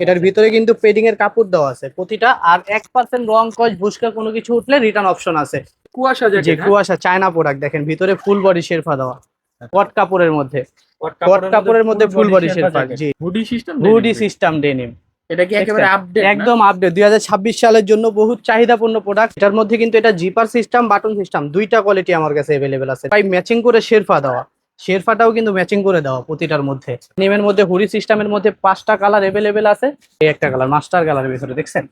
এটার ভিতরে কিন্তু পেডিং এর কাপড় দেওয়া আছে প্রতিটা আর এক পার্সেন্ট রং কস বুসকা কোনো কিছু উঠলে রিটার্ন অপশন আছে। কুয়াশা যে কুয়াশা চায়না প্রোডাক্ট দেখেন ভিতরে ফুল বডি শেরফা দেওয়া কট কাপড়ের মধ্যে। কট কাপড়ের মধ্যে ফুল বডি শেরফা জি। Hoodie system hoodie system denim এটা কি একেবারে আপডেট একদম আপডেট দুই হাজার ছাব্বিশ সালের জন্য বহুত চাহিদাপূর্ণ প্রোডাক্ট এটার মধ্যে কিন্তু এটা জিপার সিস্টেম বাটন সিস্টেম দুইটা কোয়ালিটি আমার কাছে অ্যাভেলেবেল আছে। তাই ম্যাচিং করে শেরফা দেওয়া। শেরফাটাও কিন্তু ম্যাচিং করে দেওয়া প্রতিটার মধ্যে। নেমের মধ্যে হুডি সিস্টেমের মধ্যে পাঁচটা কালার অ্যাভেলেবেল আছে। এই একটা কালার মাস্টার কালারের ভিতরে দেখছেন?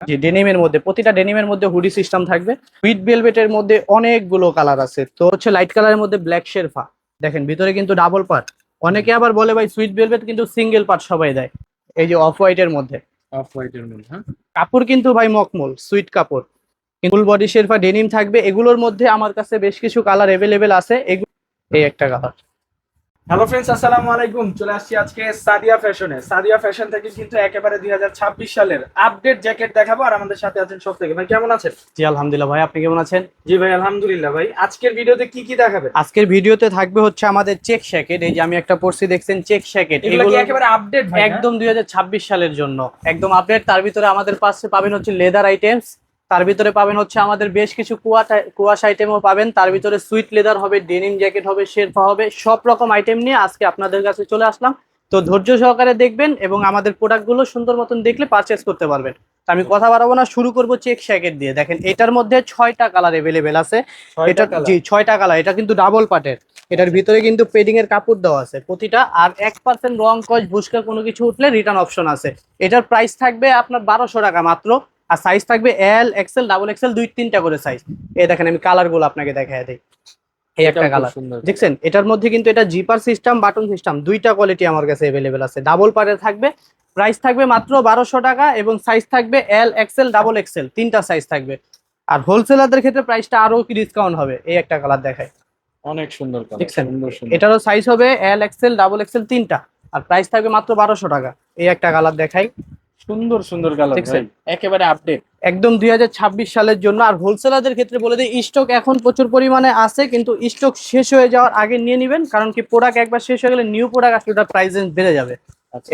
যে ডেনিমের মধ্যে প্রতিটা ডেনিমের মধ্যে হুডি সিস্টেম থাকবে। উইথ বেলভেটের মধ্যে অনেকগুলো কালার আছে। তো হচ্ছে লাইট কালারের মধ্যে ব্ল্যাক শেরফা। দেখেন ভিতরে কিন্তু ডাবল পার্ট অনেকে আবার বলে ভাই সুইট বেলভেট কিন্তু সিঙ্গেল পার্ট সবাই দেয়। এই যে অফ হোয়াইটের মধ্যে। অফ হোয়াইটের মধ্যে হ্যাঁ? কাপড় কিন্তু ভাই মকমল সুইট কাপড়। ফুল বডি শেরফা ডেনিম থাকবে। এগুলোর মধ্যে আমার কাছে বেশ কিছু কালার অ্যাভেলেবেল আছে। এগুলো এই একটা কালার হ্যালো ফ্রেন্ডস আসসালামু আলাইকুম। চলে আসছি আজকে সাদিয়া ফ্যাশনে সাদিয়া ফ্যাশন থেকে কিন্তু একেবারে দুই হাজার ছাব্বিশ সালের আপডেট জ্যাকেট দেখাবো আর আমাদের সাথে আছেন সব থেকে। ভাই কেমন আছেন? জি আলহামদুলিল্লাহ ভাই আপনি কেমন আছেন? জি ভাই আলহামদুলিল্লাহ ভাই। আজকের ভিডিওতে কি কি দেখাবেন? আজকের ভিডিওতে থাকবে হচ্ছে আমাদের চেক শ্যাকেট এই যে আমি একটা পড়ছি দেখছেন চেক শ্যাকেট এগুলো একেবারে আপডেট? একদম দুই হাজার ছাব্বিশ সালের জন্য। একদম আপডেট তার ভিতরে আমাদের পাশে পাবেন হচ্ছে লেদার আইটেমস তার ভিতরে পাবেন হচ্ছে আমাদের বেশ কিছু কুয়া কুয়াশ আইটেমও পাবেন। তার ভিতরে সুইট লেদার হবে ডেনিম জ্যাকেট হবে শেরফা হবে সব রকম আইটেম নিয়ে আজকে আপনাদের কাছে চলে আসলাম। তো ধৈর্য সহকারে দেখবেন এবং আমাদের প্রোডাক্টগুলো সুন্দর মতন দেখলে পারচেস করতে পারবেন। আমি কথা বাড়াবো না শুরু করব চেক শ্যাকেট দিয়ে। দেখেন এটার মধ্যে ছয়টা কালার এভেলেবেল আছে। এটা জি ছয়টা কালার এটা কিন্তু ডাবল পাটের এটার ভিতরে কিন্তু পেডিং এর কাপড় দেওয়া আছে প্রতিটা। আর এক পার্সেন্ট রং কস বুসকা কোনো কিছু উঠলে রিটার্ন অপশন আছে। এটার প্রাইস থাকবে আপনার বারোশো টাকা মাত্র। আর সাইজ থাকবে এল এক্সেল ডাবল এক্সেল দুই তিনটা করে সাইজ এই দেখেন আমি কালারগুলো আপনাকে দেখাই দিই। এই একটা কালার সুন্দর। দেখছেন? এটার মধ্যে কিন্তু এটা জিপার সিস্টেম বাটন সিস্টেম দুইটা কোয়ালিটি আমার কাছে অ্যাভেলেবেল আছে। ডাবল পারে থাকবে প্রাইস থাকবে মাত্র বারোশো টাকা এবং সাইজ থাকবে এল এক্সেল ডাবল এক্সেল তিনটা সাইজ থাকবে। আর হোলসেলারদের ক্ষেত্রে প্রাইসটা আরও কি ডিসকাউন্ট হবে। এই একটা কালার দেখায় অনেক সুন্দর দেখছেন? এটারও সাইজ হবে এল এক্সেল ডাবল এক্সেল তিনটা। আর প্রাইস থাকবে মাত্র বারোশো টাকা। এই একটা কালার দেখাই। সুন্দর সুন্দর কালার? একেবারে আপডেট একদম দুই হাজার ছাব্বিশ সালের জন্য। আর হোলসেলারদের ক্ষেত্রে বলে দিই স্টক এখন প্রচুর পরিমাণে আছে কিন্তু স্টক শেষ হয়ে যাওয়ার আগে নিয়ে নেবেন কারণ কি প্রোডাক্ট একবার শেষ হয়ে গেলে নিউ প্রোডাক্ট আসলে ওটা প্রাইস বেড়ে যাবে।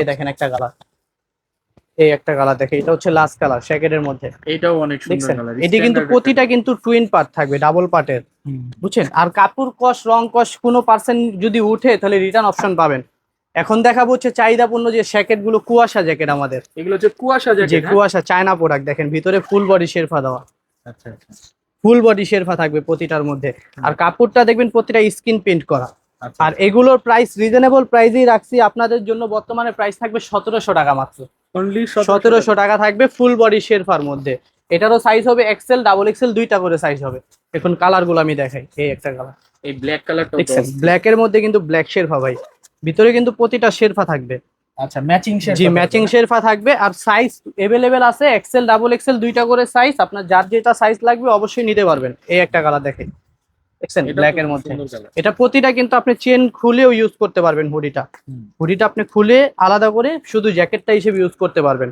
এই দেখেন একটা কালার এই একটা কালার দেখে এটা হচ্ছে লাস্ট কালার শ্যাকেটের মধ্যে। এইটাও অনেক সুন্দর কালার এটি কিন্তু প্রতিটা কিন্তু টুইন পার্ট থাকবে ডাবল পার্টের বুঝছেন? আর কাপড় কস রং কস কোনো পার্সেন্ট যদি উঠে তাহলে রিটার্ন অপশন পাবেন। এখন দেখাবো হচ্ছে চাহিদাপূর্ণ যে শ্যাকেটগুলো কুয়াশা জ্যাকেট আমাদের। এগুলো হচ্ছে কুয়াশা জ্যাকেট কুয়াশা চায়না প্রোডাক্ট দেখেন ভিতরে ফুল বডি শেরফা দেওয়া। আচ্ছা আচ্ছা। ফুল বডি শেরফা থাকবে প্রতিটার মধ্যে। আর কাপড়টা দেখবেন প্রতিটা স্কিন প্রিন্ট করা। আচ্ছা আর এগুলোর প্রাইস রিজনেবল প্রাইসেই রাখছি। আপনাদের জন্য বর্তমানে প্রাইস থাকবে সতেরোশো টাকা মাত্র। অনলি সতেরোশো টাকা। থাকবে ফুল বডি শেরফার মধ্যে। এটারও সাইজ হবে এক্সেল ডাবল এক্সেল দুইটা করে সাইজ হবে। এখন কালারগুলো আমি দেখাই। এই একটা কালার এই ব্ল্যাক দেখছেন? ব্ল্যাক এর মধ্যে কিন্তু ব্ল্যাক শেরফা ভাই। ভিতরে কিন্তু প্রতিটা শেরফা থাকবে। আচ্ছা ম্যাচিং জি ম্যাচিং শেরফা থাকবে আর সাইজ এভেলেবেল আছে এক্সেল ডাবল এক্সেল দুইটা করে সাইজ আপনার যার যেটা সাইজ লাগবে অবশ্যই নিতে পারবেন। এই একটা কালার দেখে। দেখছেন? ব্ল্যাক এর মধ্যে। এটা প্রতিটা কিন্তু আপনি চেন খুলেও ইউজ করতে পারবেন হুডিটা হুডিটা আপনি খুলে আলাদা করে শুধু জ্যাকেটটা হিসেবে ইউজ করতে পারবেন।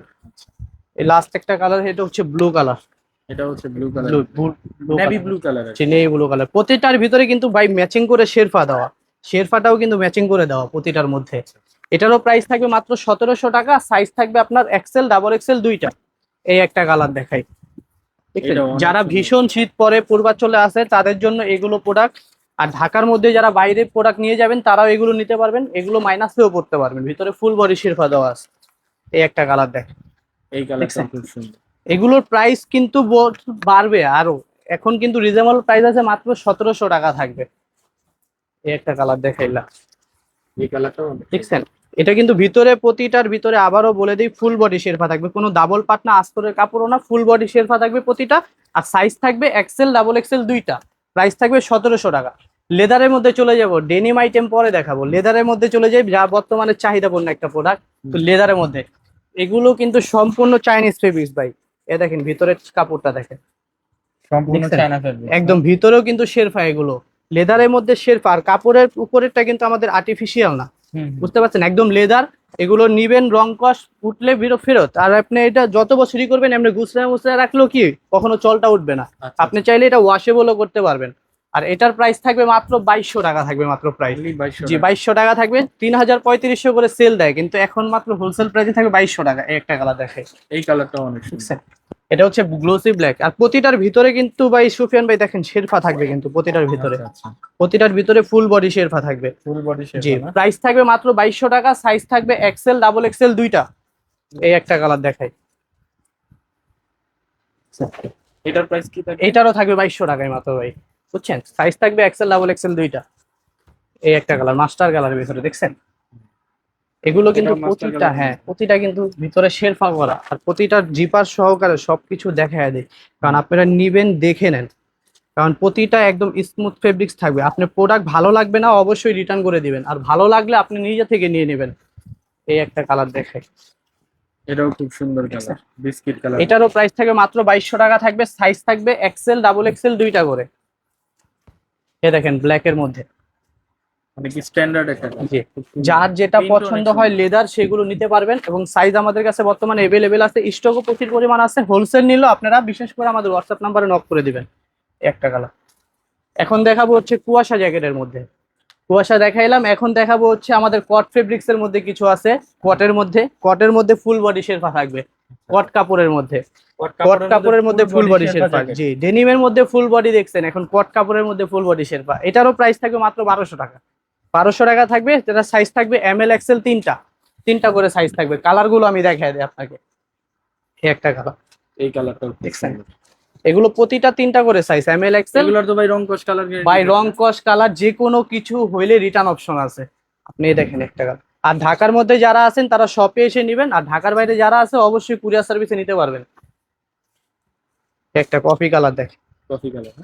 এই লাস্ট একটা কালার এটা হচ্ছে ব্লু কালার এটা হচ্ছে blue colour navy blue colour blue colour প্রতিটার ভিতরে কিন্তু ভাই ম্যাচিং করে শেরফা দেওয়া। শেরফাটাও কিন্তু ম্যাচিং করে দেওয়া প্রতিটার মধ্যে। এটারও প্রাইস থাকবে মাত্র সতেরোশো টাকা সাইজ থাকবে আপনার এক্সেল ডাবল এক্সেল দুইটা। এই একটা কালার দেখাই। যারা ভীষণ শীত পরে পূর্বাচলে আসে তাদের জন্য এগুলো প্রোডাক্ট আর ঢাকার মধ্যে যারা বাইরে প্রোডাক্ট নিয়ে যাবেন তারাও এগুলো নিতে পারবেন। এগুলো মাইনাসেও পড়তে পারবেন। ভিতরে ফুল বডি শেরফা দেওয়া আছে। এই একটা কালার দেখ। এই কালারটা খুব সুন্দর। এগুলোর প্রাইস কিন্তু বাড়বে আরও। এখন কিন্তু রিজনেবল প্রাইস আছে মাত্র সতেরোশো টাকা থাকবে। এই একটা কালার দেখাইলাম এই কালারটাও দেখছেন? এটা কিন্তু ভিতরে প্রতিটার ভিতরে আবারও বলে দিই ফুল বডি শেরফা থাকবে। কোনো ডাবল পাট না আস্তরের কাপড়ও না ফুল বডি শেরফা থাকবে প্রতিটা। আর সাইজ থাকবে এক্সেল ডাবল এক্সেল দুইটা। প্রাইস থাকবে সতেরোশো টাকা। লেদারের মধ্যে চলে যাব ডেনিম আইটেম পরে দেখাবো। লেদারের মধ্যে চলে যাই যা বর্তমানে চাহিদাপূর্ণ একটা প্রোডাক্ট তো লেদারের মধ্যে। এগুলো কিন্তু সম্পূর্ণ চাইনিজ ফেব্রিক্স ভাই। এ দেখেন ভিতরের কাপড়টা দেখেন। একদম ভিতরেও কিন্তু শেরফা এগুলো। লেদারের মধ্যে শেরফা আর কাপড়ের উপরেরটা কিন্তু আমাদের আর্টিফিশিয়াল না। বুঝতে পারছেন? একদম লেদার এগুলো নিবেন রং কস উঠলে বিরো ফেরত। আর আপনি এটা যত বছরই করবেন এমনি গুছরা মুছরা রাখলেও কি কখনো চলটা উঠবে না। আচ্ছা, আপনি চাইলে এটা ওয়াশেবলও করতে পারবেন। আর এটার প্রাইস থাকবে মাত্র বাইশশো টাকা থাকবে মাত্র প্রাইস Only 2200 জি বাইশশো টাকা থাকবে। তিন হাজার পঁয়ত্রিশশো করে সেল দেয় কিন্তু এখন মাত্র হোলসেল প্রাইসে থাকবে বাইশশো টাকা। একটা কালার দেখে। এই কালারটা অনেক এটা হচ্ছে গ্লোসি ব্ল্যাক আর প্রতিটার ভিতরে কিন্তু ভাই সুফিয়ান ভাই দেখেন শেরফা থাকবে কিন্তু প্রতিটার ভিতরে। আচ্ছা প্রতিটার ভিতরে ফুল বডি শেরফা থাকবে। ফুল বডি জি প্রাইস থাকবে মাত্র বাইশশো টাকা সাইজ থাকবে এক্সেল ডাবল এক্সেল দুইটা। এই একটা কালার দেখাই। এটার প্রাইস কি থাকে এইটারও থাকবে বাইশশো টাকায় মাত্র ভাই। বুঝছেন? সাইজ থাকবে এক্সেল ডাবল এক্সেল দুইটা। এই একটা কালার মাস্টার কালারের ভিতরে দেখছেন? এগুলো কিন্তু প্রতিটা হ্যাঁ প্রতিটা কিন্তু ভিতরে শেরফা করা। আর প্রতিটা জিপার সহকারে সবকিছু দেখায় দেয় কারণ আপনারা নিবেন দেখে নেন। কারণ প্রতিটা একদম স্মুথ ফেব্রিক্স থাকবে। আপনার প্রোডাক্ট ভালো লাগবে না অবশ্যই রিটার্ন করে দিবেন। আর ভালো লাগলে আপনি নিজে থেকে নিয়ে নেবেন। এই একটা কালার দেখাই এটাও খুব সুন্দর কালার বিস্কিট কালার এটারও প্রাইস থাকবে মাত্র বাইশশো টাকা থাকবে। সাইজ থাকবে এক্সেল ডাবল এক্সেল দুইটা করে। এ দেখেন ব্ল্যাক এর মধ্যে মানে কি স্ট্যান্ডার্ড একটা colour। জি যার যেটা পছন্দ হয় লেদার সেগুলো নিতে পারবেন এবং সাইজ আমাদের কাছে বর্তমানে এভেলেবেল আছে। স্টকও প্রচুর পরিমাণ আছে। হোলসেল নিলেও আপনারা বিশেষ করে আমাদের হোয়াটসঅ্যাপ নাম্বারে নক করে দিবেন। একটা কালার এখন দেখাবো হচ্ছে কুয়াশা জ্যাকেটের মধ্যে। কুয়াশা দেখাইলাম। এখন দেখাবো হচ্ছে আমাদের কট ফেব্রিক্স এর মধ্যে কিছু আছে। কটের মধ্যে। কটের মধ্যে ফুল বডি শেরফা থাকবে। কট কাপড়ের মধ্যে। কট কাপড়ের মধ্যে ফুল বডি থাকে। জি ডেনিমের মধ্যে ফুল বডি দেখছেন। এখন কট কাপড়ের মধ্যে ফুল বডি শেরপা। এটারও প্রাইস থাকবে মাত্র বারোশো টাকা। বারোশো টাকা থাকবে যেটা সাইজ থাকবে এম এল এক্সেল তিনটা। তিনটা করে সাইজ থাকবে। কালারগুলো আমি দেখাই দিই আপনাকে। এই একটা কালার এই কালারটা দেখছেন? এগুলো প্রতিটা তিনটা করে সাইজ এম এল এক্সেল এগুলোর তো ভাই রং কোশ কালার বাই রং কস কালার যে কোনো কিছু হইলে রিটার্ন অপশন আছে। আপনি দেখেন একটা কালার আর ঢাকার মধ্যে যারা আছেন তারা শপে এসে নেবেন। আর ঢাকার বাইরে যারা আছে অবশ্যই কুরিয়ার সার্ভিসে নিতে পারবেন। একটা কফি কালার দেখেন। কফি কালার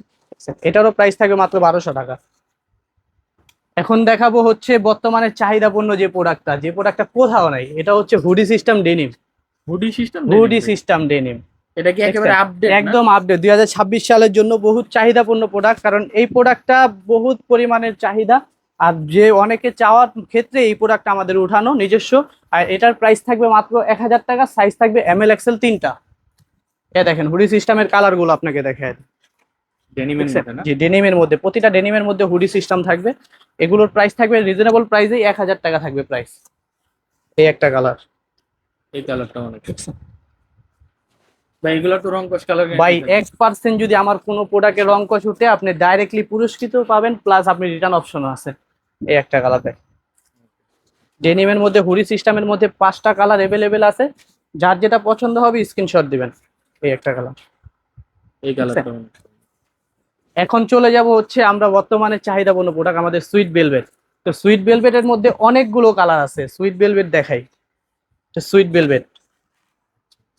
এটারও প্রাইস থাকবে মাত্র বারোশো টাকা। এখন দেখাবো হচ্ছে বর্তমানে চাহিদাপূর্ণ যে প্রোডাক্টটা যে প্রোডাক্টটা কোথাও নাই এটা হচ্ছে hoodie system denim. Hoodie system hoodie system denim. এটা কি একেবারে আপডেট একদম আপডেট দুই হাজার ছাব্বিশ সালের জন্য বহুত চাহিদাপূর্ণ প্রোডাক্ট কারণ এই প্রোডাক্টটা বহুত পরিমাণের চাহিদা আর যে অনেকে চাওয়ার ক্ষেত্রে এই প্রোডাক্ট আমাদের উঠানো নিজস্ব আর এটার প্রাইস থাকবে মাত্র এক হাজার টাকা সাইজ থাকবে এম এল এক্সেল তিনটা। এ দেখেন হুডি সিস্টেমের কালারগুলো আপনাকে দেখায়। ডেনিমের মধ্যে না? জি ডেনিমের মধ্যে প্রতিটা ডেনিমের মধ্যে হুডি সিস্টেম থাকবে। এগুলোর প্রাইস থাকবে রিজনেবল প্রাইসেই এক হাজার টাকা থাকবে প্রাইস এই একটা কালার এই কালারটা অনেক। ভাই এগুলো তো রং কালার এক পার্সেন্ট যদি আমার কোনো রং কষ উঠে আপনি ডাইরেক্টলি পুরস্কৃত পাবেন প্লাস আপনি রিটার্ন অপশনও আছে। এই একটা কালার দেখ। ডেনিমের মধ্যে হুডি সিস্টেমের মধ্যে পাঁচটা কালার অ্যাভেলেবেল আছে। যার যেটা পছন্দ হবে স্ক্রিনশট দিবেন। এই একটা কালার এই কালারটা অনেক। এখন চলে যাব হচ্ছে আমরা বর্তমানে চাহিদা চাহিদাপূর্ণ প্রোডাক্ট আমাদের সুইট বেলভেট তো সুইট বেলভেটের মধ্যে অনেকগুলো কালার আছে। সুইট বেলভেট দেখাই। সুইট বেলভেট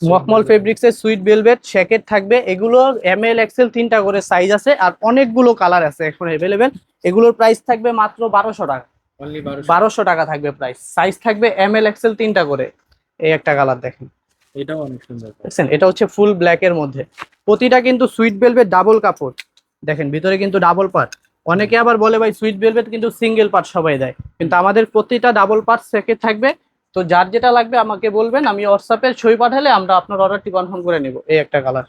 মখমল ফেব্রিক্স এর সুইট বেলভেট শ্যাকেট থাকবে। এগুলো এম এল এক্সেল তিনটা করে সাইজ আছে আর অনেকগুলো কালার আছে এখন অ্যাভেলেবেল এগুলোর প্রাইস থাকবে মাত্র বারোশো টাকা। বারোশো। টাকা থাকবে প্রাইস সাইজ থাকবে এম এল এক্সেল তিনটা করে। এই একটা কালার দেখেন। এটাও অনেক সুন্দর। দেখছেন? এটা হচ্ছে ফুল ব্ল্যাক এর মধ্যে। প্রতিটা কিন্তু সুইট বেলভেট ডাবল কাপড়। দেখেন ভিতরে কিন্তু ডাবল পার্ট অনেকে আবার বলে ভাই সুইট বেলভেট কিন্তু সিঙ্গেল পার্ট সবাই দেয়। কিন্তু আমাদের প্রতিটা ডাবল পার্ট সেকে থাকবে। তো যার যেটা লাগবে আমাকে বলবেন আমি হোয়াটসঅ্যাপে ছবি পাঠালে আমরা আপনার অর্ডারটি কনফার্ম করে নিব এই একটা কালার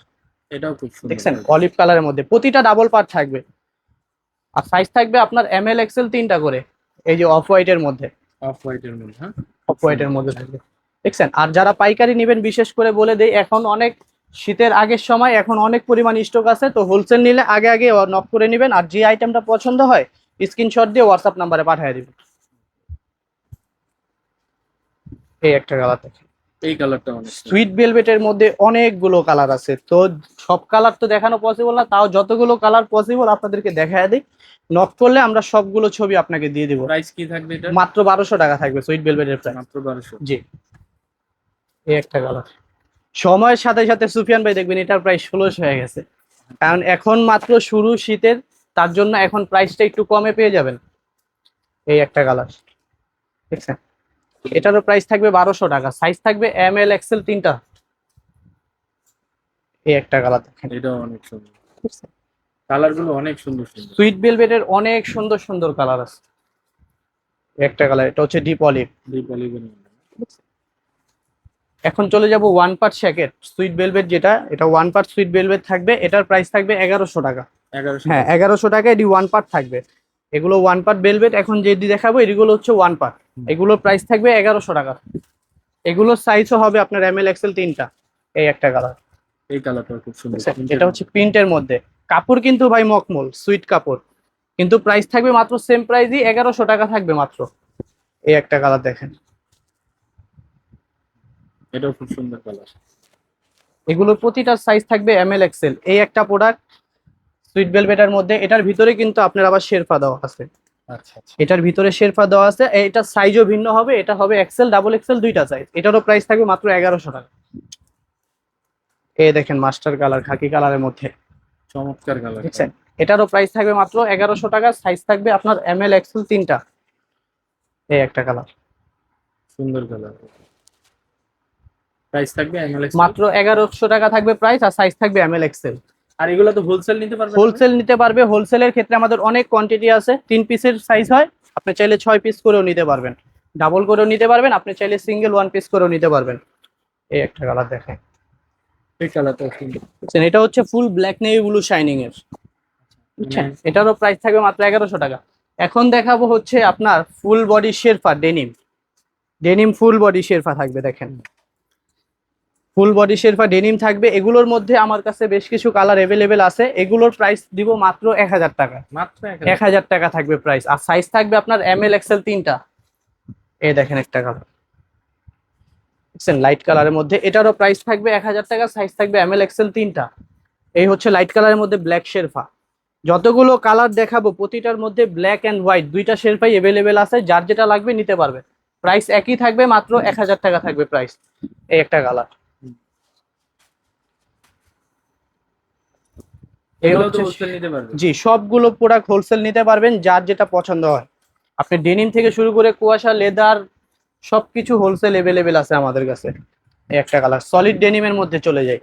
এটাও খুব সুন্দর। দেখছেন অলিভ কালারের মধ্যে। প্রতিটা ডাবল পার্ট থাকবে। আর সাইজ থাকবে আপনার এম এল এক্সেল তিনটা করে এই যে অফ হোয়াইটের মধ্যে। অফ হোয়াইটের মধ্যে হ্যাঁ? অফ হোয়াইটের মধ্যে থাকবে। দেখছেন আর যারা পাইকারি নেবেন বিশেষ করে বলে দেই এখন অনেক শীতের আগের সময় এখন অনেক পরিমাণ স্টক আছে তো হোলসেল নিলে আগে আগে নক করে নেবেন আর যে আইটেমটা পছন্দ হয় স্ক্রিনশট দিয়ে হোয়াটসঅ্যাপ নাম্বারে পাঠিয়ে দিবেন। এই একটা কালার দেখেন। এই কালারটা অনেক সুইট ভেলভেটের মধ্যে অনেকগুলো কালার আছে তো সব কালার তো দেখানো পসিবল না তাও যতগুলো কালার পসিবল আপনাদেরকে দেখায় দিই। নক করলে আমরা সবগুলো ছবি আপনাকে দিয়ে দিব। প্রাইস কি থাকবে এটা? মাত্র বারোশো টাকা থাকবে সুইট ভেলভেটের প্রাইস মাত্র 1200 জি। এই একটা কালার সময়ের সাথে সাথে সুফিয়ান ভাই দেখবেন এটার প্রাইস ষোলোশো হয়ে গেছে। কারণ এখন মাত্র শুরু শীতের তার জন্য এখন প্রাইসটা একটু কমে পেয়ে যাবেন। এই একটা কালার দেখছেন? এটারও প্রাইস থাকবে বারোশো টাকা। সাইজ থাকবে এম এল এক্সেল তিনটা। এই একটা কালার দেখেন। এটাও অনেক সুন্দর। কালারগুলো অনেক সুন্দর সুন্দর। সুইট অনেক সুন্দর সুন্দর কালার আছে। একটা কালার এটা হচ্ছে ডিপ অলিভ ডিপ মধ্যে। এখন চলে যাব one part jacket sweet velvet যেটা এটা ওয়ান পার্ট সুইট ভেলভেট থাকবে এটার প্রাইস থাকবে এগারোশো টাকা। হ্যাঁ এগারোশো টাকা এটি ওয়ান পার্ট থাকবে। এগুলো ওয়ান পার্ট বেলভেট এখন যেটি দেখাবো এগুলো হচ্ছে ওয়ান পার্ট। এগুলোর প্রাইস থাকবে এগারোশো টাকা। এগুলোর সাইজও হবে আপনার এম এল এক্সেল তিনটা এই একটা কালার এই কালারটা খুব সুন্দর। এটা হচ্ছে প্রিন্টের মধ্যে। কাপড় কিন্তু ভাই মকমল সুইট কাপড়। কিন্তু প্রাইস থাকবে মাত্র সেম প্রাইসই এগারোশো টাকা থাকবে মাত্র। এই একটা কালার দেখেন। এটাও খুব সুন্দর কালার এগুলোর প্রতিটার সাইজ থাকবে এম এল এক্সেল এই একটা প্রোডাক্ট সুইট ভেলভেটের মধ্যে এটার ভিতরে কিন্তু আপনার আবার শেরফা দেওয়া আছে। আচ্ছা আচ্ছা। এটার ভিতরে শেরফা দেওয়া আছে। এটার সাইজও ভিন্ন হবে এটা হবে এক্সেল ডাবল এক্সেল দুইটা সাইজ এটারও প্রাইস থাকবে মাত্র এগারোশো টাকা। এই দেখেন মাস্টার কালার খাকি কালারের মধ্যে। চমৎকার কালার বুঝছেন? এটারও প্রাইস থাকবে মাত্র এগারোশো টাকা। সাইজ থাকবে আপনার এম এল এক্সেল তিনটা। এই একটা কালার সুন্দর কালার প্রাইস থাকবে এমএলএক্স মাত্র এগারোশো টাকা থাকবে প্রাইস আর সাইজ থাকবে এম এল এক্সেল আর এগুলো তো হোলসেল নিতে পারবে হোলসেল নিতে পারবে। হোলসেলের ক্ষেত্রে আমাদের অনেক কোয়ান্টিটি আছে। তিন পিসের সাইজ হয়। আপনি চাইলে ছয় পিস করেও নিতে পারবেন। ডাবল করেও নিতে পারবেন। আপনি চাইলে সিঙ্গেল ওয়ান পিস করেও নিতে পারবেন। এই একটা কালার দেখেন। এই কালারটা এটা হচ্ছে full black navy blue shining এর। বুঝছেন? এটারও প্রাইস থাকবে মাত্র এগারোশো টাকা। এখন দেখাবো হচ্ছে আপনার full body sherpa denim denim full body sherpa থাকবে দেখেন। ফুল বডি শেরফা ডেনিম থাকবে। এগুলোর মধ্যে আমার কাছে বেশ কিছু কালার অ্যাভেলেবেল আছে। এগুলোর প্রাইস দিব মাত্র এক হাজার টাকা। মাত্র এক হাজার টাকা। থাকবে প্রাইস আর সাইজ থাকবে আপনার এম এল এক্সেল তিনটা। এই দেখেন একটা কালার দেখছেন লাইট কালারের মধ্যে। এটারও প্রাইস থাকবে এক হাজার টাকা সাইজ থাকবে এম এল এক্সেল তিনটা। এই হচ্ছে লাইট কালারের মধ্যে ব্ল্যাক শেরফা যতগুলো কালার দেখাবো প্রতিটার মধ্যে ব্ল্যাক অ্যান্ড হোয়াইট দুইটা শেরফাই অ্যাভেলেবেল আছে। যার যেটা লাগবে নিতে পারবে। প্রাইস একই থাকবে মাত্র এক হাজার টাকা থাকবে প্রাইস এই একটা কালার এগুলো জি সবগুলো প্রোডাক্ট হোলসেল নিতে পারবেন যার যেটা পছন্দ হয়। আপনি ডেনিম থেকে শুরু করে কুয়াশা লেদার সবকিছু হোলসেল এভেলেবেল আছে আমাদের কাছে। এই একটা কালার সলিড ডেনিমের মধ্যে চলে যায়।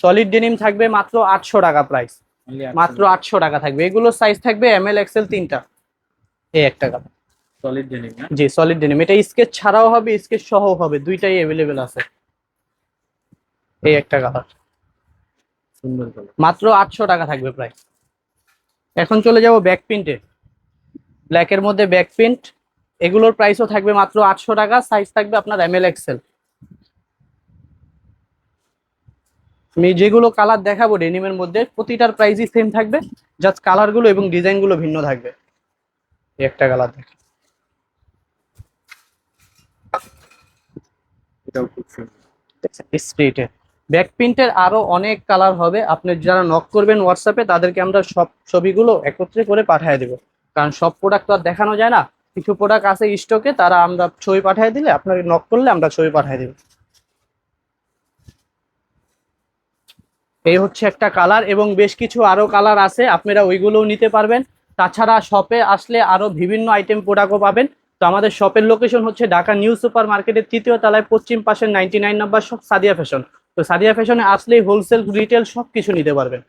সলিড ডেনিম থাকবে মাত্র আটশো টাকা প্রাইস মাত্র আটশো টাকা থাকবে। এগুলোর সাইজ থাকবে এম এল এক্সেল তিনটা। এই একটা কালার সলিড ডেনিম জি সলিড ডেনিম এটা স্কেচ ছাড়াও হবে স্কেচ সহ হবে। দুইটাই অ্যাভেলেবেল আছে। এই একটা কালার মাত্র আটশো টাকা থাকবে প্রায়। এখন চলে যাব ব্যাক প্রিন্টে ব্ল্যাকের মধ্যে ব্যাক প্রিন্ট এগুলোর প্রাইসও থাকবে মাত্র আটশো টাকা। সাইজ থাকবে আপনার এম এল এক্সেল আমি যেগুলো কালার দেখাবো ডেনিমের মধ্যে প্রতিটার প্রাইসই সেম থাকবে। জাস্ট কালারগুলো এবং ডিজাইনগুলো ভিন্ন থাকবে। একটা কালার দেখ। স্ট্রিটে ব্যাক প্রিন্টের আরও অনেক কালার হবে। আপনি যারা নক করবেন হোয়াটসঅ্যাপে তাদেরকে আমরা সব ছবিগুলো একত্রে করে পাঠিয়ে দেবো। কারণ সব প্রোডাক্ট তো আর দেখানো যায় না। কিছু প্রোডাক্ট আছে স্টকে তারা আমরা ছবি পাঠিয়ে দিলে আপনাকে নক করলে আমরা ছবি পাঠিয়ে দেবো। এই হচ্ছে একটা কালার এবং বেশ কিছু আরও কালার আছে, আপনারা ওইগুলোও নিতে পারবেন। তাছাড়া শপে আসলে আরও বিভিন্ন আইটেম প্রোডাক্টও পাবেন। তো আমাদের শপের লোকেশন হচ্ছে ঢাকা নিউ সুপার মার্কেটের তৃতীয় তলায় পশ্চিম পাশের ninety nine number shop Sadia fashion তো সাদিয়া ফ্যাশনে আসলেই হোলসেল রিটেল সব কিছু নিতে পারবেন।